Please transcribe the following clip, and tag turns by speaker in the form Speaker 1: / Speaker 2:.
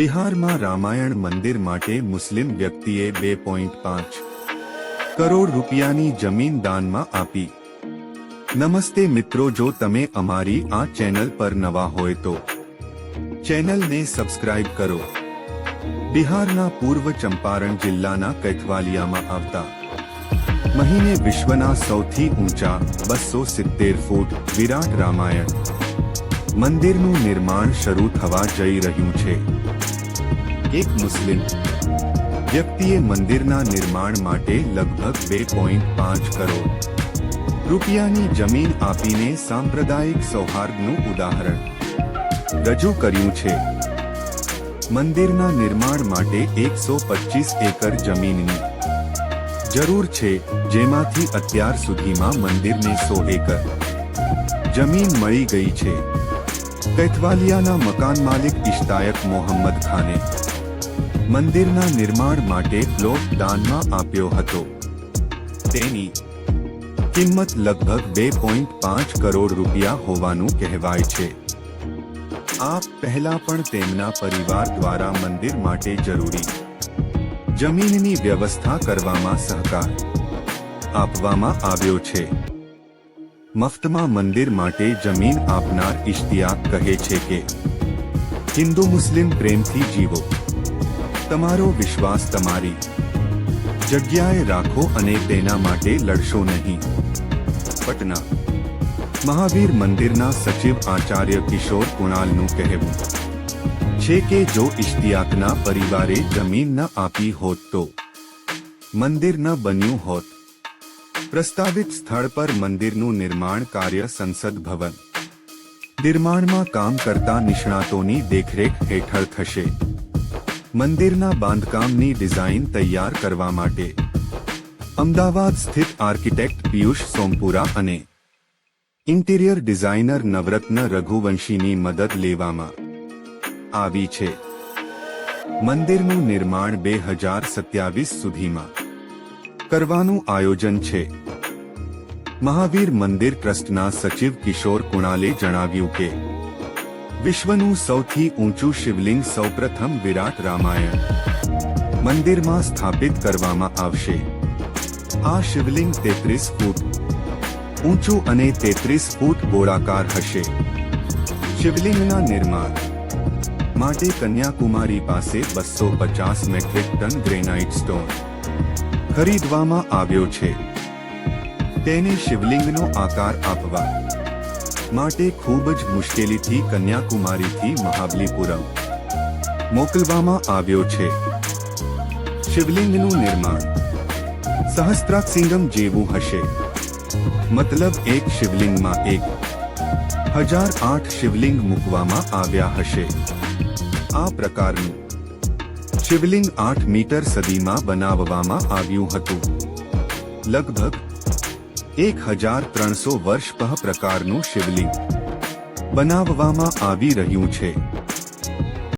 Speaker 1: બિહારમાં રામાયણ મંદિર માટે મુસ્લિમ વ્યક્તિએ બે પોઈન્ટ પાંચ કરોડ રૂપિયાની જમીન દાનમાં આપી. નમસ્તે મિત્રો, જો તમે અમારી આ ચેનલ પર નવા હોય તો ચેનલને સબસ્ક્રાઇબ કરો. બિહારના પૂર્વ ચંપારણ જિલ્લાના કૈથવાલિયામાં આવતા મહિને વિશ્વના સૌથી ઊંચા બસો સિત્તેર ફૂટ વિરાટ રામાયણ મંદિરનું નિર્માણ શરૂ થવા જઈ રહ્યું છે. એક મુસ્લિમ વ્યક્તિએ મંદિરના નિર્માણ માટે લગભગ બે પોઈન્ટ પાંચ કરોડ રૂપિયાની જમીન આપીને સાંપ્રદાયિક સૌહાર્દનું ઉદાહરણ રજૂ કર્યું છે. મંદિરના નિર્માણ માટે એકસો પચીસ એકર જમીનની જરૂર છે, જેમાંથી અત્યાર સુધીમાં મંદિરને સો એકર જમીન મળી ગઈ છે. કૈથવાલિયાના મકાન માલિક ઇશ્તાયક મોહમ્મદ ખાને મંદિરના નિર્માણ માટે પ્લોટ દાનમાં આપ્યો હતો. તેની કિંમત લગભગ બે પોઈન્ટ પાંચ કરોડ રૂપિયા હોવાનું કહેવાય છે. આ પહેલા પણ તેમના પરિવાર દ્વારા મંદિર માટે જરૂરી જમીનની વ્યવસ્થા કરવામાં સહકાર આપવામાં આવ્યો છે. મફતમાં મંદિર માટે જમીન આપનાર ઇશ્તિયાક કહે છે કે, હિન્દુ મુસ્લિમ પ્રેમથી જીવો. તમારો વિશ્વાસ તમારી. જગ્યાએ રાખો અને તેના માટે લડશો નહીં. પટના. મહાવીર મંદિરના સચિવ આચાર્ય કિશોર કુણાલનું કહેવું છે કે જો ઇશ્તિયાકના પરિવારે જમીન ન આપી હોત તો મંદિર ન બન્યું હોત. પ્રસ્તાવિત સ્થળ પર મંદિરનું નિર્માણ કાર્ય સંસદ ભવન. નિર્માણમાં કામ કરતા નિષ્ણાતોની દેખરેખ હેઠળ થશે. મંદિરના બાંધકામની ડિઝાઇન તૈયાર કરવા માટે. અમદાવાદ સ્થિત આર્કિટેક્ટ પિયુષ સોમપુરા અને ઇન્ટિરિયર ડિઝાઇનર નવરત્ન રઘુવંશીની મદદ લેવામાં આવી છે. મંદિરનું નિર્માણ બે હજાર સત્યાવીસ સુધીમાં કરવાનું આયોજન છે. મહાવીર મંદિર ટ્રસ્ટના સચિવ કિશોર કુણાલે જણાવ્યું કે વિશ્વનું સૌથી ઊંચું શિવલિંગ સૌપ્રથમ વિરાટ રામાયણ. મંદિરમાં સ્થાપિત કરવામાં આવશે. આ શિવલિંગ તેત્રીસ ફૂટ ઊંચું અને તેત્રીસ ફૂટ ગોળાકાર હશે. શિવલિંગના નિર્માણ માટે કન્યાકુમારી પાસે બસો પચાસ મેટ્રિક ટન ગ્રેનાઇટ સ્ટોન ખરીદવામાં આવ્યો છે. તેને શિવલિંગનો આકાર આપવા માટે ખૂબ જ મુશ્કેલીથી કન્યાકુમારીથી મહાબલીપુરમ મોકલવામાં આવ્યો છે. શિવલિંગનું નિર્માણ સહસ્ત્રાક્ષિંગમ જેવું હશે. મતલબ એક શિવલિંગમાં એક હજાર આઠ શિવલિંગ મૂકવામાં આવ્યા હશે. આ પ્રકારનું શિવલિંગ આઠ મીટર સદીમાં બનાવવામાં આવ્યું હતું. લગભગ એક હજાર ત્રણસો વર્ષ પહ પ્રકારનું શિવલિંગ બનાવવામાં આવી રહ્યું છે.